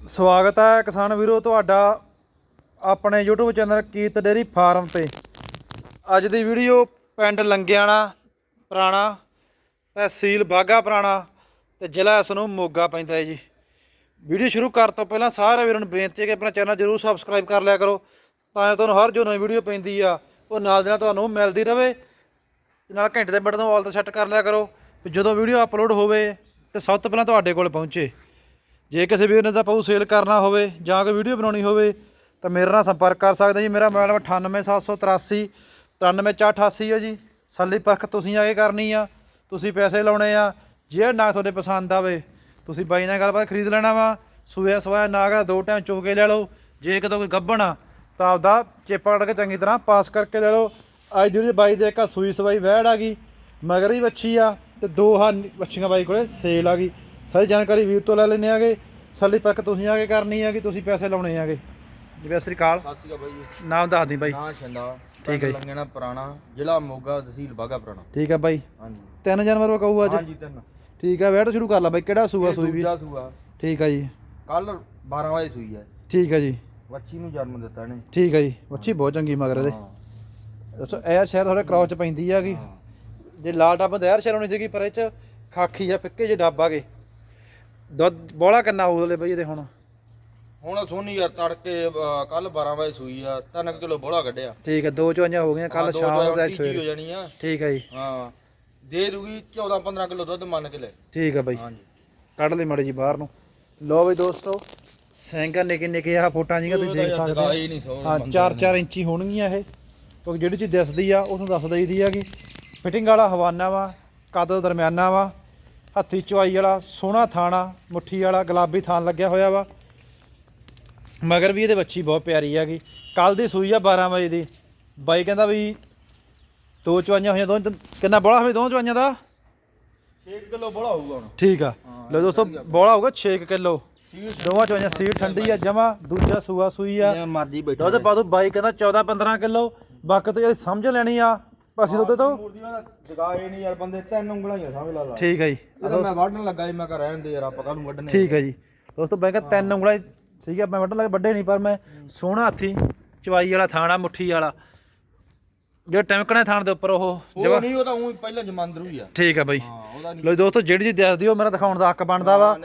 ਸਵਾਗਤ ਹੈ ਕਿਸਾਨ ਵੀਰੋ, ਤੁਹਾਡਾ ਆਪਣੇ YouTube ਚੈਨਲ ਕੀਤ ਡੇਰੀ ਫਾਰਮ ਤੇ। ਅੱਜ ਦੀ ਵੀਡੀਓ ਪਿੰਡ ਲੰਗਿਆਣਾ, ਪੁਰਾਣਾ, ਤਹਿਸੀਲ ਬਾਗਾ ਪੁਰਾਣਾ ਤੇ ਜ਼ਿਲ੍ਹਾ ਇਸ ਨੂੰ ਮੋਗਾ ਪੈਂਦਾ ਹੈ ਜੀ। ਵੀਡੀਓ ਸ਼ੁਰੂ ਕਰਨ ਤੋਂ ਪਹਿਲਾਂ ਸਾਰੇ ਵੀਰਾਂ ਨੂੰ ਬੇਨਤੀ ਹੈ ਕਿ ਆਪਣਾ ਚੈਨਲ ਜਰੂਰ ਸਬਸਕ੍ਰਾਈਬ ਕਰ ਲਿਆ ਕਰੋ ਤਾਂ ਜੋ ਤੁਹਾਨੂੰ ਹਰ ਜੋ ਨਵੀਂ ਵੀਡੀਓ ਪੈਂਦੀ ਆ, ਉਹ ਨਾਲ ਦੀ ਨਾਲ ਤੁਹਾਨੂੰ ਮਿਲਦੀ ਰਵੇ। ਨਾਲ ਘੰਟੇ ਦੇ ਬਟਨ ਨੂੰ ਆਲ ਤੇ ਸੈੱਟ ਕਰ ਲਿਆ ਕਰੋ ਵੀ ਜਦੋਂ ਵੀਡੀਓ ਅਪਲੋਡ ਹੋਵੇ ਤੇ ਸਭ ਤੋਂ ਪਹਿਲਾਂ ਤੁਹਾਡੇ ਕੋਲ ਪਹੁੰਚੇ। ਜੇ ਕਿਸੇ ਵੀਰ ਨੇ ਤਾਂ ਪਊ ਸੇਲ ਕਰਨਾ ਹੋਵੇ ਜਾਂ ਕੋਈ ਵੀਡੀਓ ਬਣਾਉਣੀ ਹੋਵੇ, ਤਾਂ ਮੇਰੇ ਨਾਲ ਸੰਪਰਕ ਕਰ ਸਕਦੇ ਜੀ। ਮੇਰਾ ਮੋਬਾਈਲ ਨੰਬਰ 98783 93488 ਹੈ ਜੀ। ਸੱਲੀ ਪਰਖ ਤੁਸੀਂ ਆ ਕੇ ਕਰਨੀ ਆ, ਤੁਸੀਂ ਪੈਸੇ ਲਾਉਣੇ ਆ। ਜੇ ਨਾ ਤੁਹਾਡੇ ਪਸੰਦ ਆਵੇ, ਤੁਸੀਂ ਬਾਈ ਨਾਲ ਗੱਲਬਾਤ ਖਰੀਦ ਲੈਣਾ ਵਾ। ਸੂਆ ਸਵਾਇਆ ਨਾਗਾ ਦੋ ਟਾਈਮ ਚੁੱਕ ਕੇ ਲੈ ਲਓ। ਜੇ ਕਿਤੋਂ ਕੋਈ ਗੱਭਣ ਆ, ਤਾਂ ਆਪਦਾ ਚੇਪਾ ਕੱਢ ਕੇ ਚੰਗੀ ਤਰ੍ਹਾਂ ਪਾਸ ਕਰਕੇ ਲੈ ਲਓ। ਅੱਜ ਜਿਹੜੀ ਬਾਈ ਦੇ ਇੱਕ ਆਹ ਸੂਈ ਸਵਾਈ ਵਹਿੜ ਆ ਗਈ, ਮਗਰ ਹੀ ਬੱਚੀ ਆ ਤੇ ਦੋ ਹਾਂ ਬੱਚੀਆਂ ਬਾਈ ਕੋਲੇ ਸੇਲ ਆ ਗਈ। ਸਾਰੀ ਜਾਣਕਾਰੀ ਵੀਰ ਤੋਂ ਲੈ ਲੈਣੇ ਆਗੇ। ਸੱਲੀ ਪੱਕ ਤੁਸੀਂ ਆ ਕੇ ਕਰਨੀ ਆ ਕਿ ਤੁਸੀਂ ਪੈਸੇ ਲਾਉਣੇ ਆਗੇ। ਜਿਵੇਂ ਸ੍ਰੀ ਅਕਾਲ। ਸਤਿ ਸ਼੍ਰੀ ਅਕਾਲ ਬਾਈ ਜੀ। ਨਾਮ ਦੱਸ ਦੀ ਬਾਈ। ਨਾਂ ਛੰਦਾ ਠੀਕ ਹੈ ਜੀ। ਲੰਗਣਾ ਪੁਰਾਣਾ ਜ਼ਿਲ੍ਹਾ ਮੋਗਾ ਤਹਿਸੀਲ ਬਾਗਾ ਪੁਰਾਣਾ। ਠੀਕ ਆ ਬਾਈ। ਹਾਂਜੀ। ਤਿੰਨ ਜਾਨਵਰ ਕਹੂ ਅੱਜ। ਹਾਂਜੀ ਤਿੰਨ। ਠੀਕ ਆ ਵੈਟ ਸ਼ੁਰੂ ਕਰ ਲਾ ਬਾਈ। ਕਿਹੜਾ ਸੂਆ ਇਹ ਸੂਈ ਵੀ ਦੂਜਾ ਸੂਆ। ਠੀਕ ਆ ਜੀ। ਕੱਲ 12 ਵਜੇ ਸੂਈ ਹੈ ਠੀਕ ਆ ਜੀ। ਬੱਚੀ ਨੂੰ ਜਨਮ ਦਿੱਤਾ ਨੇ ਠੀਕ ਆ ਜੀ। ਬੱਚੀ ਬਹੁਤ ਚੰਗੀ ਮਗਰ ਇਹਦੇ। ਦੱਸੋ ਇਹ ਸ਼ਹਿਰ ਥੋੜਾ ਕ੍ਰਾਸ ਚ ਪੈਂਦੀ ਹੈਗੀ ਜੇ ਲਾਲ ਡੱਬ ਦਹਿਰ ਸ਼ਹਿਰ ਹੋਣੀ ਸੀਗੀ ਪਰ ਇਹ ਚ ਖਾਖੀ ਆ ਫਿੱਕੇ ਜੇ ਡੱਬ ਆਗੇ ਦੁੱਧ ਬੋਲਾ ਕਿੰਨਾ ਹੋਊਲੇ ਬਈ ਇਹਦੇ ਹੁਣ? ਹੁਣ ਸੋਨੀ ਯਾਰ ਤੜਕੇ ਕੱਲ 12 ਵਜੇ ਸੂਈ ਆ 3 ਕਿਲੋ ਬੋਲਾ ਕੱਢਿਆ। ਠੀਕ ਆ ਦੋ ਚੋਈਆਂ ਹੋ ਗਈਆਂ ਕੱਲ ਹਾਂ, ਸ਼ਾਮ ਦੋ ਸਵੇਰੇ। ਹੋ ਜਾਣੀ ਆ। ਠੀਕ ਆ ਜੀ। ਹਾਂ ਦੇ ਦੂਗੀ 14 15 ਕਿਲੋ ਦੁੱਧ ਮੰਨ ਕੇ ਲੈ। ਠੀਕ ਆ ਬਾਈ। ਹਾਂਜੀ ਕੱਢ ਲਈ ਮੜੇ ਜੀ ਬਾਹਰ ਨੂੰ। ਲੋ ਬਈ ਦੋਸਤੋ ਸੈਂਕਾ ਨਿੱਕੇ ਨਿੱਕੇ ਆ ਫੋਟਾਂ ਜੀਆਂ ਤੁਸੀਂ ਦੇਖ ਸਕਦੇ ਹੋ। ਹੀ ਹਾਂ 4-4 ਇੰਚੀ ਹੋਣਗੀਆਂ ਇਹ। ਕਿਉਂਕਿ ਜਿਹੜੀ ਚੀਜ਼ ਦਿਸਦੀ ਆ ਉਹਨੂੰ ਦੱਸ ਦਈਦੀ ਆ ਕਿ ਫਿਟਿੰਗ ਵਾਲਾ ਹਵਾਨਾ ਵਾ ਕੱਦ ਦਰਮਿਆਨਾ ਵਾ ਹੱਥੀ ਚੁਆਈ ਵਾਲਾ ਸੋਹਣਾ ਥਾਣਾ ਮੁੱਠੀ ਵਾਲਾ ਗੁਲਾਬੀ ਥਾਨ ਲੱਗਿਆ ਹੋਇਆ ਵਾ। ਮਗਰ ਵੀ ਇਹਦੇ ਬੱਚੀ ਬਹੁਤ ਪਿਆਰੀ ਹੈਗੀ। ਕੱਲ ਦੀ ਸੂਈ ਆ 12 ਵਜੇ ਦੀ। ਬਾਈ ਕਹਿੰਦਾ ਵੀ ਦੋ ਚੁਆਈਆਂ ਹੋਈਆਂ ਦੋ ਕਿੰਨਾ ਬੋਲਾ ਹੋਵੇ ਦੋ ਚੁਆਈਆਂ ਦਾ? 6 ਕਿਲੋ ਬੋਲਾ ਹੋਊਗਾ ਹੁਣ। ਠੀਕ ਆ। ਲਓ ਦੋਸਤੋ ਬੋਲਾ ਹੋਊਗਾ 6 ਕਿਲੋ। ਦੋਵਾਂ ਚੋਈਆਂ ਸੀਟ ਠੰਡੀ ਆ ਜਮਾ ਦੂਜਾ ਸੂਆ ਸੂਈ ਆ। ਮਰਜ਼ੀ ਬੈਠਾ ਦੁੱਧ ਪਾ ਦੋ ਬਾਈ ਕਹਿੰਦਾ 14 15 ਕਿਲੋ। ਬਾਕੀ ਤੋਂ ਇਹ ਸਮਝ ਲੈਣੀ ਆ ਦੁੱਧ ਤੋਂ ਮੂਰਤੀਆਂ ਦਾ ਜਗਾ ਇਹ ਨਹੀਂ ਯਾਰ ਬੰਦੇ ਤਿੰਨ ਉਂਗਲਾਂ ਹੀ ਆ ਸਮਝ ਲਾ ਲਾ। ਠੀਕ ਹੈ ਜੀ। ਮੈਂ ਵੱਢਣ ਲੱਗਾ ਸੀ ਮੈਂ ਕਿਹਾ ਰਹਿਣ ਦੇ ਯਾਰ ਆਪਾਂ ਕੱਲ ਨੂੰ ਵੱਢਣੇ ਠੀਕ ਹੈ ਜੀ। ਦੋਸਤੋ ਮੈਂ ਕਿਹਾ ਤਿੰਨ ਉਂਗਲਾਂ ਹੀ ਸੀਗਾ ਮੈਂ ਵੱਢਣ ਲੱਗਾ ਵੱਡੇ ਨਹੀਂ ਪਰ ਮੈਂ ਸੋਹਣਾ ਹੱਥੀ ਚਵਾਈ ਵਾਲਾ ਥਾਣਾ ਮੁੱਠੀ ਵਾਲਾ। ਜਿਹੜਾ ਟਮਕਣੇ ਥਾਣ ਦੇ ਉੱਪਰ ਉਹ ਉਹ ਨਹੀਂ ਉਹ ਤਾਂ ਉਹ ਪਹਿਲਾਂ ਜਮਾਂਦਰੂ ਹੀ ਆ। ਠੀਕ ਹੈ ਬਾਈ। ਹਾਂ ਲੋ ਦੋਸਤੋ ਜਿਹੜੀ ਚੀਜ਼ ਦੱਸਦੀ ਉਹ ਮੇਰਾ ਦਿਖਾਉਣ ਦਾ ਹੱਕ ਬਣਦਾ ਵਾ।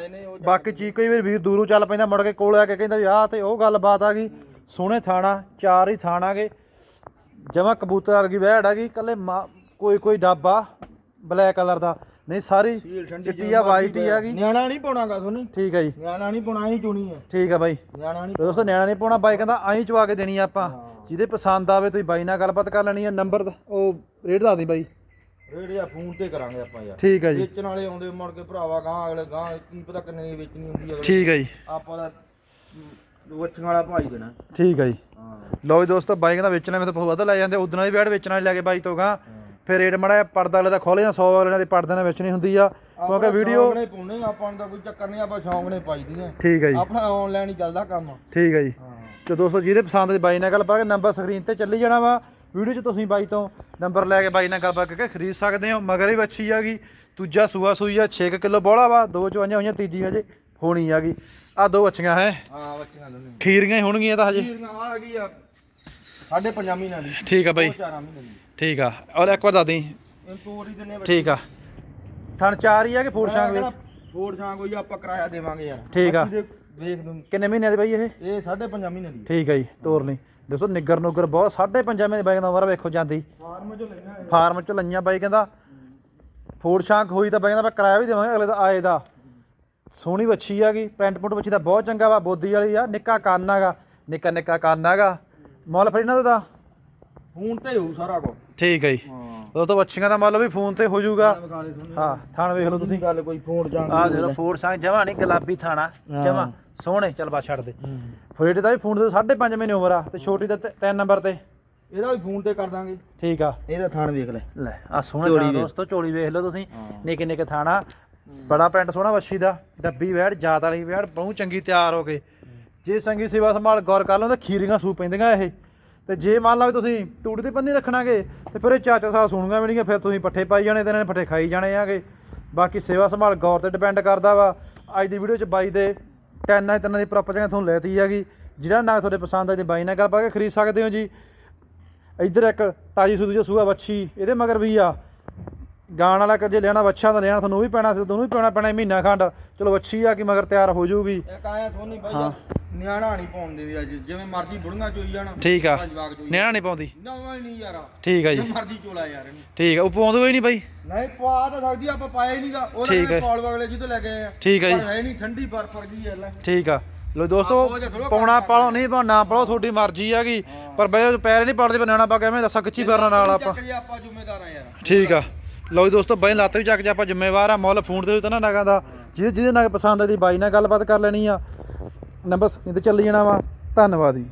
ਬਾਕੀ ਚੀਜ਼ ਕੋਈ ਵਾਰ ਵੀਰ ਦੂਰੋਂ ਚੱਲ ਪੈਂਦਾ ਮੁੜ ਕੇ ਕੋਲ ਆ ਕੇ ਕਹਿੰਦਾ ਵੀ ਆਹ ਤੇ ਉਹ ਗੱਲਬਾਤ ਆ ਗਈ। ਸੋਹਣੇ ਥਾਣਾ ਚਾਰ ਹੀ ਥਾਣਾਗੇ ਜਮਾ ਕਬੂਤਰ ਵਰਗੀ ਵਹਿੜ ਹੈਗੀ ਕੱਲੇ ਕੋਈ ਕੋਈ ਡੱਬਾ ਬਲੈਕ ਕਲਰ ਦਾ। ਨਹੀਂ ਸਾਰੀ ਚਿੱਟੀ ਆ ਵਾਈਟ ਹੀ ਹੈਗੀ ਨਿਆਣਾ ਨਹੀਂ ਪਾਉਣਾਗਾ ਤੁਹਾਨੂੰ? ਠੀਕ ਹੈ ਜੀ। ਨਿਆਣਾ ਨਹੀਂ ਪਾਉਣਾ ਹੀ ਚੁਣੀ ਹੈ ਠੀਕ ਹੈ ਬਾਈ। ਨਿਆਣਾ ਨਹੀਂ ਦੋਸਤੋ ਨਿਆਣਾ ਨਹੀਂ ਪਾਉਣਾ ਬਾਈ ਕਹਿੰਦਾ ਆਈ ਚਵਾ ਕੇ ਦੇਣੀ ਆ ਆਪਾਂ। ਜਿਹਦੇ ਪਸੰਦ ਆਵੇ ਤੁਸੀਂ ਬਾਈ ਨਾਲ ਗੱਲਬਾਤ ਕਰ ਲੈਣੀ ਆ ਨੰਬਰ ਉਹ ਰੇਟ ਦੱਸ ਦੀ ਬਾਈ। ਰੇੜਿਆ ਫੋਨ ਤੇ ਕਰਾਂਗੇ ਆਪਾਂ ਯਾਰ। ਠੀਕ ਹੈ ਜੀ। ਵੇਚਣ ਵਾਲੇ ਆਉਂਦੇ ਮੁੜ ਕੇ ਭਰਾਵਾ ਗਾਂ ਅਗਲੇ ਗਾਂ ਕੀ ਪਤਾ ਕਿੰਨੇ ਵੇਚਣੀ ਹੁੰਦੀ ਹੈ ਠੀਕ ਹੈ ਜੀ। ਆਪਾਂ ਦਾ ਵੱਛਣ ਵਾਲਾ ਭਾਈ ਦੇਣਾ। ਠੀਕ ਹੈ ਜੀ। ਹਾਂ। ਲਓ ਵੀ ਦੋਸਤੋ ਬਾਈ ਕਹਿੰਦਾ ਵੇਚਣਾ ਮੈਂ ਤਾਂ ਬਹੁਤ ਵੱਧ ਲੈ ਜਾਂਦੇ ਉਦੋਂ ਵਾਲੀ ਵੈੜ ਵੇਚਣ ਵਾਲੀ ਲੈ ਕੇ ਬਾਈ ਤੋਂ ਗਾ ਫਿਰ ਰੇਟ ਮੜਾ ਪਰਦਾ ਵਾਲੇ ਦਾ ਖੋਲੇ ਜਾਂ 100 ਵਾਲੇ ਦੇ ਪਰਦੇ ਨਾਲ ਵੇਚਣੀ ਹੁੰਦੀ ਆ। ਕਿਉਂਕਿ ਵੀਡੀਓ ਨੇ ਪਾਉਣੇ ਆਪਾਂ ਨੂੰ ਤਾਂ ਕੋਈ ਚੱਕਰ ਨਹੀਂ ਆਪਾਂ ਸ਼ੌਂਕ ਨੇ ਪਾਈਦੀਆਂ ਠੀਕ ਹੈ ਜੀ। ਆਪਣਾ ਆਨਲਾਈਨ ਹੀ ਚੱਲਦਾ ਕੰਮ। ਠੀਕ ਹੈ ਜੀ। ਹਾਂ। ਤੇ ਦੋਸਤੋ ਜਿਹਦੇ ਪਸੰਦ ਦੀ ਬਾਈ ਨਾਲ ਗੱਲ ਪਾ ਕੇ ਨੰਬਰ ਸਕਰੀਨ ਤੇ ਚੱਲੀ ਜਾਣਾ ਵਾ। ਵੀਡੀਓ 'ਚ ਤੁਸੀਂ ਬਾਈ ਤੋਂ ਨੰਬਰ ਲੈ ਕੇ ਬਾਈ ਨਾਲ ਗੱਲਬਾਤ ਕਰਕੇ ਖਰੀਦ ਸਕਦੇ ਹੋ। ਮਗਰ ਹੀ ਵੱਛੀ ਹੈਗੀ ਦੂਜਾ ਸੂਆ ਸੂਈ ਆ 6 ਕਿਲੋ ਬੋਲਾ ਵਾ। ਦੋ ਚਵਾਈਆਂ ਹੋਈਆਂ ਤੀਜੀ ਹਜੇ ਹੋਣੀ ਹੈਗੀ ਆ ਦੋ ਵੱਛੀਆਂ ਹੈ। ਹਾਂ ਬੱਚਿਆਂ ਦੋਨੇ। ਖੀਰੀਆਂ ਹੀ ਹੋਣਗੀਆਂ ਤਾਂ ਹਜੇ। ਵੀਰਾਂ ਆ ਆ। ਮਹੀਨਿਆਂ ਦੀ। ਠੀਕ ਆ ਬਾਈ। ਮਹੀਨਿਆਂ ਦੀ। ਠੀਕ ਆ। ਔਰ ਇੱਕ ਵਾਰ ਦੱਸ ਦੀ ਦਿੰਨੇ ਠੀਕ ਆ। ਥਣ ਚਾਰ ਹੀ ਆ ਕਿ ਫੋਰ ਸ਼ਾਂਗ ਵਿੱਚ ਫੋੜ ਛਾਂ ਕੋਈ ਆਪਾਂ ਕਿਰਾਇਆ ਦੇਵਾਂਗੇ ਯਾਰ। ਠੀਕ ਆ। ਵੇਖ ਦੂੰ। ਕਿੰਨੇ ਮਹੀਨਿਆਂ ਦੇ ਬਾਈ ਇਹ? ਇਹ ਸਾਢੇ ਪੰਜਾਂ ਮਹੀਨਿਆਂ ਦੀ। ਠੀਕ ਹੈ ਜੀ ਤੋਰ ਲਈ। ਦੋਸਤੋ ਨਿੱਗਰ ਨੁੱਗਰ ਬਹੁਤ ਸਾਢੇ ਪੰਜਾਂ ਮਹੀਨੇ ਬਾਈ ਦਾ ਉਮਰ ਵੇਖੋ ਜਾਂਦੀ। ਫਾਰਮ ਚੋਂ ਲੈਣਾ ਫਾਰਮ ਚ ਲਈਆਂ ਬਾਈ ਕਹਿੰਦਾ। ਫੂਡ ਸ਼ਾਂਕ ਹੋਈ ਤਾਂ ਬਾਈ ਕਹਿੰਦਾ ਆਪਾਂ ਕਿਰਾਇਆ ਵੀ ਦੇਵਾਂਗੇ ਅਗਲੇ ਦਾ ਆਏ ਦਾ। ਸੋਹਣੀ ਵੱਛੀ ਹੈਗੀ ਪੈਂਟ ਪੁੰਟ ਵੱਛੀ ਦਾ ਬਹੁਤ ਚੰਗਾ ਵਾ ਬੋਦੀ ਵਾਲੀ ਆ ਨਿੱਕਾ ਕੰਨ ਹੈਗਾ ਨਿੱਕਾ ਨਿੱਕਾ ਕੰਨ ਹੈਗਾ ਮੁੱਲ ਫਿਰ ਇਹਨਾਂ ਦਾ ਫੋਨ ਤੇ ਹੋਊ ਸਾਰਾ ਕੁਝ ਠੀਕ ਹੈ ਜੀ। ਉਹ ਤਾਂ ਵੱਛੀਆਂ ਦਾ ਮੁੱਲ ਵੀ ਫੋਨ ਤੇ ਹੋ ਜਾਊਗਾ। ਹਾਂ ਥਾਣ ਵੇਖ ਲਓ ਤੁਸੀਂ। ਗੱਲ ਕੋਈ ਫੋੜ ਜਾਂ ਆਹ ਦੇਖ ਲਓ ਫੂਡ ਸ਼ਾਂਕ ਜਮਾ ਨਹੀਂ ਗੁਲਾਬੀ ਥਾਣਾ। ਜਮਾ ਸੋਹਣੇ ਚੱਲ ਬਾ ਛੱਡ ਦੇ। ਫਰੇਟ ਦਾ ਵੀ ਫੋਨ ਦੇ 5.5 ਮਹੀਨੇ ਉਮਰ ਆ ਤੇ ਛੋਟੀ ਦਾ 3 ਨੰਬਰ ਤੇ। ਇਹਦਾ ਵੀ ਫੋਨ ਤੇ ਕਰ ਦਾਂਗੇ। ਠੀਕ ਆ। ਇਹਦਾ ਥਾਣ ਵੇਖ ਲੈ। ਲੈ ਆ ਸੋਹਣਾ ਥਾਣਾ। ਦੋਸਤੋ ਝੋਲੀ ਵੇਖ ਲਓ ਤੁਸੀਂ। ਨਿੱਕੇ ਨਿੱਕੇ ਥਾਣਾ। ਬੜਾ ਪ੍ਰਿੰਟ ਸੋਹਣਾ ਵੱਛੀ ਦਾ, ਡੱਬੀ ਵੈੜ ਜਾਤ ਵਾਲੀ ਵੈੜ ਬਹੁਤ ਚੰਗੀ ਤਿਆਰ ਹੋ ਗਏ ਜੇ ਸੰਗੀ ਸੇਵਾ ਸੰਭਾਲ ਗੌਰ ਕਰ ਲਓ, ਤਾਂ ਖੀਰੀਆਂ ਸੂ ਪੈਂਦੀਆਂ ਇਹ। ਤੇ ਜੇ ਮੰਨ ਲਓ ਤੁਸੀਂ ਤੂੜੀ ਦੀ ਪੰਨੀ ਰੱਖਣਾਗੇ, ਤੇ ਫਿਰ ਇਹ ਚਾਚਾ ਸਾਲ ਸੂਣੀਆਂ ਵੀ ਨਹੀਂ ਫਿਰ ਤੁਸੀਂ ਪੱਠੇ ਪਾਈ ਜਾਣੇ ਤੇ ਇਹਨਾਂ ਨੇ ਪੱਠੇ ਖਾਈ ਜਾਣੇ ਆਗੇ। ਬਾਕੀ ਸੇਵਾ ਸੰਭਾਲ ਗੌਰ ਤੇ ਡਿਪੈਂਡ ਕਰਦਾ ਵਾ। ਅੱਜ ਦੀ ਵੀਡੀਓ ਚ ਬਾਈ ਦੇ ਤਿੰਨਾਂ ਤਿੰਨਾਂ ਦੀ ਪ੍ਰੋਪਰ ਜਗ੍ਹਾ ਤੁਹਾਨੂੰ ਲੈਤੀ ਹੈਗੀ। ਜਿਹੜਾ ਨਾ ਤੁਹਾਡੇ ਪਸੰਦ ਆ ਤੇ ਬਾਈ ਨਾਲ ਗੱਲ ਪਾ ਕੇ ਖਰੀਦ ਸਕਦੇ ਹੋ ਜੀ। ਇੱਧਰ ਇੱਕ ਤਾਜੀ ਸੂਦੀ ਜੋ ਸੂਆ ਵੱਛੀ, ਇਹਦੇ ਮਗਰ ਵੀ ਆ। ਗਾਣ ਵਾਲਾ ਕਿ ਜੇ ਲੈਣਾ ਵੱਛਾ ਤਾਂ ਲੈਣਾ ਤੁਹਾਨੂੰ ਉਹ ਵੀ ਪੈਣਾ ਸੀ ਤੁਹਾਨੂੰ ਵੀ ਪੈਣਾ ਪੈਣਾ ਮਹੀਨਾ ਖੰਡ। ਚਲੋ ਵੱਛੀ ਆ ਕਿ ਮਗਰ ਤਿਆਰ ਹੋ ਜਾਊਗੀ ਇੱਕ ਆਇਆ ਸੋਨੀ ਬਾਈ ਹਾਂ। ਨਿਆਣਾ ਨਹੀਂ ਪਾਉਣ ਦਿੰਦੀ ਅੱਜ ਜਿਵੇਂ ਮਰਜ਼ੀ ਬੁੜੀਆਂ ਚੋਈ ਜਾਣ ਠੀਕ ਆ। ਭਾਵੇਂ ਜਵਾਕ ਚੋਈ ਨਿਆਣਾ ਨਹੀਂ ਪਾਉਂਦੀ। ਨਵਾਂ ਹੀ ਨਹੀਂ ਯਾਰ। ਠੀਕ ਆ ਜਿਵੇਂ ਜੀ ਮਰਜ਼ੀ ਚੋਲਾ ਯਾਰ ਇਹਨੂੰ। ਠੀਕ ਆ ਉਹ ਪਾਉਂਦੇ ਹੀ ਨਹੀਂ ਬਾਈ। ਨਹੀਂ ਪਵਾ ਤਾਂ ਸਕਦੀ ਆਪਾਂ ਪਾਇਆ ਹੀ ਨਹੀਂਗਾ। ਉਹਦਾ ਠੀਕ ਹੈ। ਕਹਿੰਦੇ ਕਾਲ ਵਗਲੇ ਜਿੱਦੋਂ ਲੈ ਕੇ ਆਏ ਆ। ਠੀਕ ਆ ਜੀ। ਪਰ ਹੈ ਨਹੀਂ ਠੰਡੀ ਬਰਫ ਵਰਗੀ ਹੈ ਲੈ। ਠੀਕ ਆ। ਲੋ ਦੋਸਤੋ ਥੋੜ੍ਹਾ ਪਾਉਣਾ ਪਾਲੋ ਨਹੀਂ ਪਾਉਣਾ ਨਾ ਪਾਲੋ ਤੁਹਾਡੀ ਮਰਜ਼ੀ ਹੈਗੀ ਪਰ ਬਈ ਪੈਰ ਨਹੀਂ ਪੜਦੇ ਨਿਆਣਾ ਪਾ ਕੇ ਐਵੇਂ ਦੱਸਾਂ ਕਿੱਚੀ ਫਿਰਨਾ ਨਾਲ ਆਪਾਂ। ਚੱਕ ਜੀ ਆਪਾਂ ਜ਼ਿੰਮੇਦਾਰ ਆ ਯਾਰ। ਠੀਕ ਆ। ਲਓ ਜੀ ਦੋਸਤੋ, ਬਾਈ ਲੱਤ ਵੀ ਚੱਕ ਜਾ ਆਪਾਂ ਜ਼ਿੰਮੇਵਾਰ ਆ, ਮੁੱਲ ਫੋਨ ਤੇ ਤਾਂ ਨਾ ਨਗਾਂ ਦਾ। ਜਿਹਦੇ ਜਿਹਦੇ ਨਾਲ ਪਸੰਦ ਆਦੀ ਬਾਈ ਨਾਲ ਗੱਲਬਾਤ ਕਰ ਲੈਣੀ ਆ। ਨੰਬਰ ਸਕਰੀਨ ਤੇ ਚੱਲੀ ਜਾਣਾ ਵਾ। ਧੰਨਵਾਦ ਜੀ।